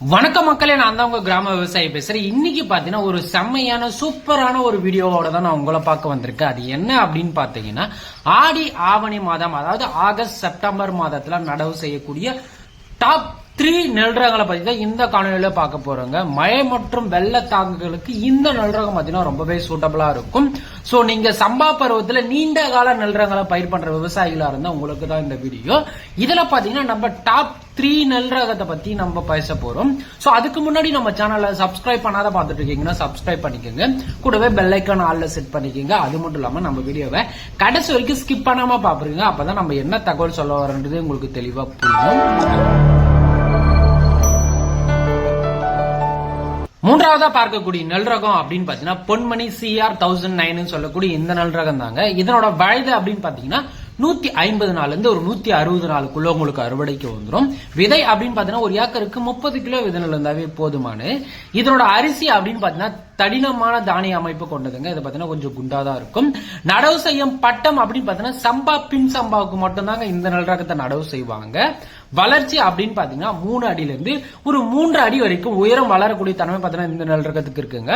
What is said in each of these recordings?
வணக்க மக்களே நான் தான் உங்க கிராம விவசாயி பேசுறேன். இன்னைக்கு பாத்தீங்கன்னா ஒரு செம்மையான சூப்பரான ஒரு வீடியோவோட தான் நான் உங்களை பார்க்க வந்திருக்கேன். அது என்ன அப்படின்னு பாத்தீங்கன்னா ஆடி ஆவணி மாதம் அதாவது ஆகஸ்ட் செப்டம்பர் மாதத்துல நடவு செய்யக்கூடிய டாப் த்ரீ நெல்ரகங்களை பத்தி தான் இந்த காணொலியில பார்க்க போறோங்க. மழை மற்றும் வெள்ள தாக்குகளுக்கு இந்த நெல்ரகம் பாத்தீங்கன்னா ரொம்பவே சூட்டபிளா இருக்கும். சோ நீங்க சம்பா பருவத்துல நீண்ட கால நெல்ரகங்களை பயிர் பண்ற விவசாயிகளா இருந்தா உங்களுக்கு தான் இந்த வீடியோ. இதுல பாத்தீங்கன்னா நம்ம டாப் த்ரீ நல்ரகத்தை பத்தி நம்ம பேச போறோம். சோ அதுக்கு முன்னாடி நம்ம சேனலை சப்ஸ்கிரைப் பண்ணாத பார்த்துட்டு இருக்கீங்கன்னா சப்ஸ்கிரைப் பண்ணிக்கோங்க. கூடவே பெல் ஐக்கான் ஆல்ல செட் பண்ணிக்கோங்க. அது மட்டும் இல்லாம நம்ம வீடியோவை கடைசி வரைக்கும் ஸ்கிப் பண்ணாம பாப்புறீங்க அப்பதான் நம்ம என்ன தகவல் சொல்ல வரன்றது உங்களுக்கு தெளிவா புரியும். மூன்றாவதா பார்க்கக்கூடிய நெல் ரகம் அப்படின்னு பாத்தீங்கன்னா பொன்மணி சிஆர் தௌசண்ட் நைன் சொல்லக்கூடிய இந்த நெல் ரகம் தாங்க இதனோட வயது அப்படின்னு பாத்தீங்கன்னா நூத்தி ஐம்பது நாள்ல இருந்து ஒரு நூத்தி அறுபது நாளுக்குள்ள உங்களுக்கு அறுவடைக்கு வந்துடும் விதை அப்படின்னு பாத்தீங்கன்னா ஒரு ஏக்கருக்கு முப்பது கிலோ விதை நெல் இருந்தாவே போதுமானு. இதனோட அரிசி அப்படின்னு பாத்தீங்கன்னா தடினமான தானிய அமைப்பு கொண்டதுங்க. இது பார்த்தீங்கன்னா கொஞ்சம் குண்டாதான் இருக்கும். நடவு செய்யும் பட்டம் அப்படின்னு பார்த்தீங்கன்னா சம்பா பின் சம்பாவுக்கு மட்டும்தாங்க இந்த நெல் ரகத்தை நடவு செய்வாங்க. வளர்ச்சி அப்படின்னு பாத்தீங்கன்னா மூணு அடியில இருந்து ஒரு மூன்று அடி வரைக்கும் உயரம் வளரக்கூடிய தன்மை பார்த்தீங்கன்னா இந்த நெல் ரகத்துக்கு இருக்குங்க.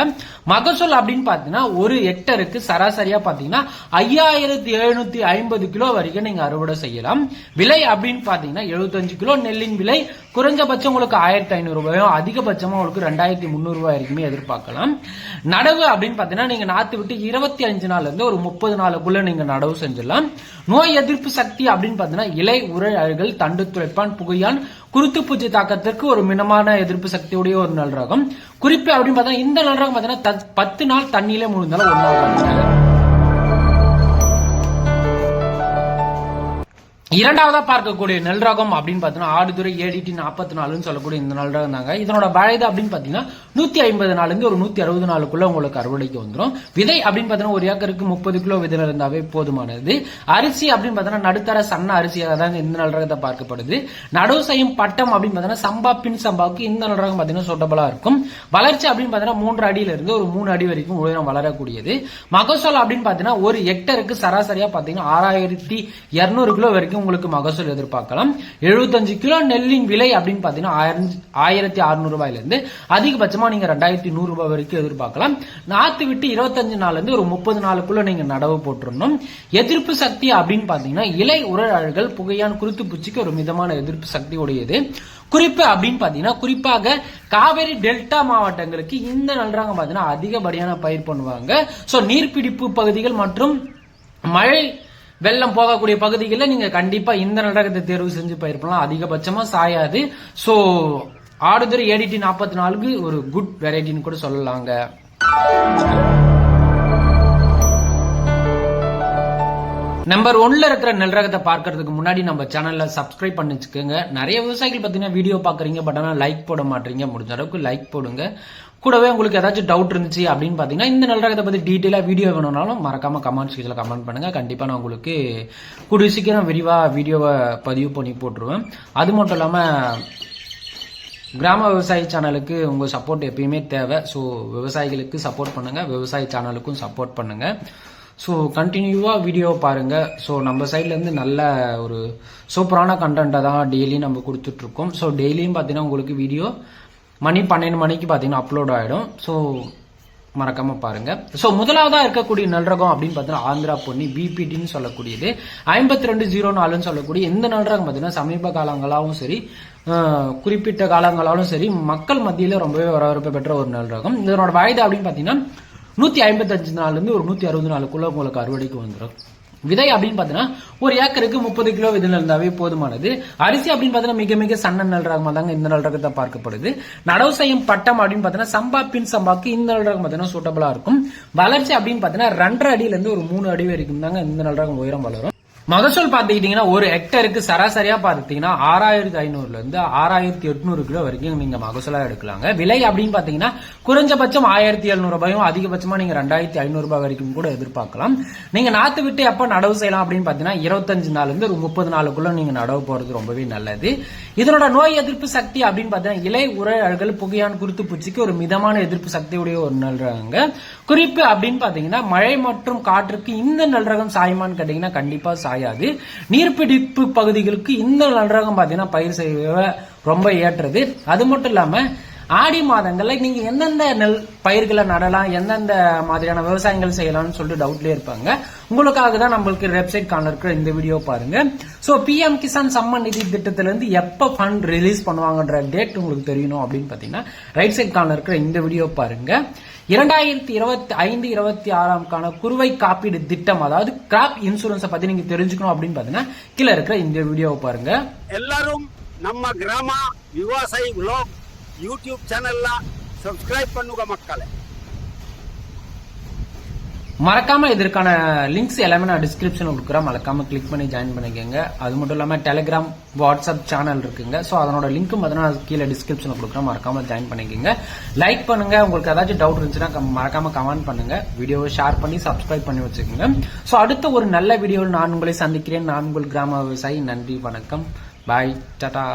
மகசூல் அப்படின்னு பாத்தீங்கன்னா ஒரு ஹெக்டருக்கு சராசரியா பாத்தீங்கன்னா ஐயாயிரத்தி எழுநூத்தி ஐம்பது கிலோ வரைக்கும் நீங்க அறுவடை செய்யலாம். விலை அப்படின்னு பாத்தீங்கன்னா 75 கிலோ. நெல்லின் விலை குறைஞ்சபட்சம் உங்களுக்கு ஆயிரத்தி ஐநூறு ரூபாயும் அதிகபட்சமா உங்களுக்கு ரெண்டாயிரத்தி முந்நூறு ரூபாய் வரைக்குமே எதிர்பார்க்கலாம். நடவு அப்படின்னு பார்த்தீங்கன்னா நீங்க நாத்து விட்டு இருபத்தி அஞ்சு நாள்லேருந்து ஒரு முப்பது நாளுக்குள்ள நீங்க நடவு செஞ்சிடலாம். நோய் எதிர்ப்பு சக்தி அப்படின்னு பார்த்தீங்கன்னா இலை உரை அழுகல் தண்டு துளைப்பான் புகையான் குருத்து பூச்சி தாக்கத்திற்கு ஒரு மினமான எதிர்ப்பு சக்தியுடைய ஒரு நல் ரகம். குறிப்பு அப்படின்னு பார்த்தீங்கன்னா இந்த நல் ரகம் பார்த்தீங்கன்னா பத்து நாள் தண்ணியிலே முழுந்தாலும் ஒரு இரண்டாவதா பார்க்கக்கூடிய நெல் ரகம் அப்படின்னு பார்த்தீங்கன்னா ஆடுதுறை ஏடிடி நாற்பத்தி நாலுன்னு சொல்லக்கூடிய இந்த நெல் ரகம் தாங்க இதனோட வயது அப்படின்னு பார்த்தீங்கன்னா நூத்தி ஐம்பது நாலுங்க ஒரு நூத்தி அறுபது நாளுக்குள்ள உங்களுக்கு அறுவடைக்கு வந்துடும் விதை அப்படின்னு பார்த்தீங்கன்னா ஒரு ஏக்கருக்கு முப்பது கிலோ விதை இருந்தாவே போதுமானது. அரிசி அப்படின்னு பார்த்தீங்கன்னா நடுத்தர சன்ன அரிசியாக தான் இந்த நெல் ரகத்தை பார்க்கப்படுது. நடுவு செய்யும் பட்டம் அப்படின்னு பார்த்தீங்கன்னா சம்பா பின் சம்பாவுக்கு இந்த நெல் ரகம் பார்த்தீங்கன்னா சூட்டபிளா இருக்கும். வளர்ச்சி அப்படின்னு பார்த்தீங்கன்னா மூன்று அடியில இருந்து ஒரு மூணு அடி வரைக்கும் உயரம் வளரக்கூடியது. மகசூல் அப்படின்னு பார்த்தீங்கன்னா ஒரு ஹெக்டருக்கு சராசரியா பார்த்தீங்கன்னா ஆறாயிரத்தி இருநூறு கிலோ வரைக்கும் உங்களுக்கு மகசூல் எதிர்பார்க்கலாம். 75 கிலோ நெல்லின் விலை அப்படின்னு பார்த்தீங்கன்னா ஆயிரத்தி அறுநூறு ரூபாயிலிருந்து அதிகபட்சமா நீங்க ரெண்டாயிரத்தி நூறு ரூபாய் வரைக்கும் எதிர்பார்க்கலாம். நாத்து விட்டு இருபத்தஞ்சு நாள்லேருந்து ஒரு முப்பது நாளுக்குள்ள நீங்க நடவு போட்டுருணும் எதிர்ப்பு சக்தி அப்படின்னு பாத்தீங்கன்னா இலை உரழல்கள் புகையான் குருத்து பூச்சிக்கு ஒரு மிதமான எதிர்ப்பு சக்தி உடையது குறிப்பு அப்படின்னு பாத்தீங்கன்னா குறிப்பாக காவேரி டெல்டா மாவட்டங்களுக்கு இந்த நல்றாங்க பாத்தீங்கன்னா அதிகப்படியான பயிர் பண்ணுவாங்க. சோ நீர்பிடிப்பு பகுதிகள் மற்றும் மழை வெள்ளம் போகக்கூடிய பகுதிகளில் நீங்க கண்டிப்பா இந்த நடகத்தை தேர்வு செஞ்சு பயிர் பண்ணலாம் அதிகபட்சமா சாயாது. சோ ஆடுதுறை ஏடிடி நாற்பத்தி நாலுக்கு ஒரு குட் வெரைட்டின்னு கூட சொல்லலாங்க. நம்பர் ஒன்ல இருக்கிற நெல் ரகத்தை பார்க்கறதுக்கு முன்னாடி நம்ம சேனல்ல சப்ஸ்கிரைப் பண்ணி வச்சுக்கோங்க. நிறைய விவசாயிகள் பார்த்தீங்கன்னா வீடியோ பாக்குறீங்க பட் ஆனால் லைக் போட மாட்டீங்க. முடிஞ்ச அளவுக்கு லைக் போடுங்க. கூடவே உங்களுக்கு ஏதாச்சும் டவுட் இருந்துச்சு அப்படின்னு பார்த்தீங்கன்னா இந்த நல்ல ரகத்தை டீட்டெயிலாக வீடியோ வேணும்னாலும் மறக்காம கமெண்ட் செக்ஷனில் கமெண்ட் பண்ணுங்கள் கண்டிப்பாக நான் உங்களுக்கு கூடிய சீக்கிரம் விரிவாக வீடியோவை பதிவு பண்ணி போட்டுருவேன். அது மட்டும் இல்லாமல் கிராம விவசாய சேனலுக்கு உங்கள் சப்போர்ட் எப்பயுமே தேவை. ஸோ விவசாயிகளுக்கு சப்போர்ட் பண்ணுங்கள் விவசாய சேனலுக்கும் சப்போர்ட் பண்ணுங்கள் ஸோ கண்டினியூவாக வீடியோ பாருங்கள் ஸோ நம்ம சைட்லேருந்து நல்ல ஒரு சூப்பரான கண்டென்ட்டை தான் டெய்லியும் நம்ம கொடுத்துட்ருக்கோம் ஸோ டெய்லியும் பார்த்தீங்கன்னா உங்களுக்கு வீடியோ மணி பன்னெண்டு மணிக்கு பார்த்தீங்கன்னா அப்லோட் ஆகிடும் ஸோ மறக்காம பாருங்க. ஸோ முதலாவதா இருக்கக்கூடிய நல்ரகம் அப்படின்னு பார்த்தீங்கன்னா ஆந்திரா பொன்னி பிபிடின்னு சொல்லக்கூடியது. ஐம்பத்தி ரெண்டு ஜீரோ நாலுன்னு சொல்லக்கூடிய இந்த நல்ரகம் பார்த்தீங்கன்னா சமீப காலங்களாகவும் சரி குறிப்பிட்ட காலங்களாலும் சரி மக்கள் மத்தியில் ரொம்பவே வரவேற்பு பெற்ற ஒரு நல்ரகம். இதனோட வயது அப்படின்னு பார்த்தீங்கன்னா நூற்றி ஐம்பத்தஞ்சு நாள்லேருந்து ஒரு நூற்றி அறுபது நாளுக்குள்ளே உங்களுக்கு அறுவடைக்கு வந்துடும் விதை அப்படின்னு பார்த்தீங்கன்னா ஒரு ஏக்கருக்கு முப்பது கிலோ விதை இருந்தாவே போதுமானது. அரிசி அப்படின்னு பார்த்தீங்கன்னா மிக மிக சன்ன நல் ரகமா தாங்க இந்த நல் ரகத்தை பார்க்கப்படுது. நடவு செய்யும் பட்டம் அப்படின்னு பார்த்தீங்கன்னா சம்பா பின் சம்பாக்கு இந்த நல் ரகம் பார்த்தீங்கன்னா சூட்டபிளா இருக்கும். வளர்ச்சி அப்படின்னு பார்த்தீங்கன்னா ரெண்டரை அடியில இருந்து ஒரு மூணு அடி வரைக்கும் தாங்க இந்த நல் ரகம் உயரம் வளரும். மகசூல் பார்த்துக்கிட்டீங்கன்னா ஒரு ஹெக்டருக்கு சராசரியா பார்த்துக்கிட்டீங்கன்னா ஆறாயிரத்தி ஐநூறுல இருந்து ஆறாயிரத்தி எட்நூறு கிலோ வரைக்கும் நீங்க மகசூலா எடுக்கலாங்க. விலை அப்படின்னு பாத்தீங்கன்னா குறைஞ்சபட்சம் ஆயிரத்தி எழுநூறு ரூபாயும் அதிகபட்சமா நீங்க ரெண்டாயிரத்தி ஐநூறு ரூபாய் வரைக்கும் கூட எதிர்பார்க்கலாம். நீங்க நாத்து விட்டு எப்ப நடவு செய்யலாம் அப்படின்னு பாத்தீங்கன்னா இருபத்தஞ்சு நாள்ல இருந்து ஒரு முப்பது நாளுக்குள்ள நீங்க நடவு போறது ரொம்பவே நல்லது. இதனோட நோய் எதிர்ப்பு சக்தி அப்படின்னு பாத்தீங்கன்னா இலை உரை அழுகல் புகையான் குருத்து பூச்சிக்கு ஒரு மிதமான எதிர்ப்பு சக்தியுடைய ஒரு நல்றாங்க குறிப்பு அப்படின்னு பாத்தீங்கன்னா மழை மற்றும் காற்றுக்கு இந்த நல்ரகம் சாயுமான்னு கேட்டீங்கன்னா கண்டிப்பா சாயாது. நீர்பிடிப்பு பகுதிகளுக்கு இந்த நன்றாக பாத்தீங்கன்னா பயிர் செய்ய ரொம்ப ஏற்றது. அது மட்டும் இல்லாமல் ஆடி மாதங்களில் நீங்கள் எந்தெந்த நெல் பயிர்களை நடலாம் எந்தெந்த மாதிரியான விவசாயங்கள் செய்யலாம்னு சொல்லிட்டு டவுட்லேயே இருப்பாங்க. உங்களுக்காக தான் நம்மளுக்கு வெப்சைட் காண இருக்கிற இந்த வீடியோ பாருங்க. ஸோ பிஎம் கிசான் சம்மன் நிதி திட்டத்திலேருந்து எப்போ ஃபண்ட் ரிலீஸ் பண்ணுவாங்கன்ற டேட் உங்களுக்கு தெரியணும் அப்படின்னு பார்த்தீங்கன்னா ரைட் சைட் காண இருக்கிற இந்த வீடியோ பாருங்க. இரண்டாயிரத்தி இருபத்தி ஐந்து இருபத்தி ஆறாம்க்கான குறுவை காப்பீடு திட்டம் அதாவது கிராப் இன்சூரன்ஸை பற்றி நீங்கள் தெரிஞ்சுக்கணும் அப்படின்னு பார்த்தீங்கன்னா கீழே இருக்கிற இந்த வீடியோவை பாருங்க. எல்லாரும் நம்ம கிராம விவசாயி யூடியூப் சேனல்ல சப்ஸ்கிரைப் பண்ணுங்க மக்களை. மறக்காம இதற்கான லிங்க்ஸ் எல்லாமே நான் டிஸ்கிரிப்ஷன் கொடுக்குறேன். மறக்காம கிளிக் பண்ணி ஜாயின் பண்ணிக்கோங்க. அது மட்டும் இல்லாமல் டெலிகிராம் வாட்ஸ்அப் சேனல் இருக்குங்க. ஸோ அதனோட லிங்க்கும் பார்த்தீங்கன்னா கீழே டிஸ்கிரிப்ஷனில் கொடுக்குறேன். மறக்காம ஜாயின் பண்ணிக்கோங்க. லைக் பண்ணுங்க. உங்களுக்கு ஏதாச்சும் டவுட் இருந்துச்சுன்னா மறக்காம கமெண்ட் பண்ணுங்க. வீடியோவை ஷேர் பண்ணி சப்ஸ்கிரைப் பண்ணி வச்சுக்கோங்க. ஸோ அடுத்த ஒரு நல்ல வீடியோவில் நான் உங்களை சந்திக்கிறேன். நான் உங்கள் கிராம விவசாயி. நன்றி வணக்கம். பாய் டாடா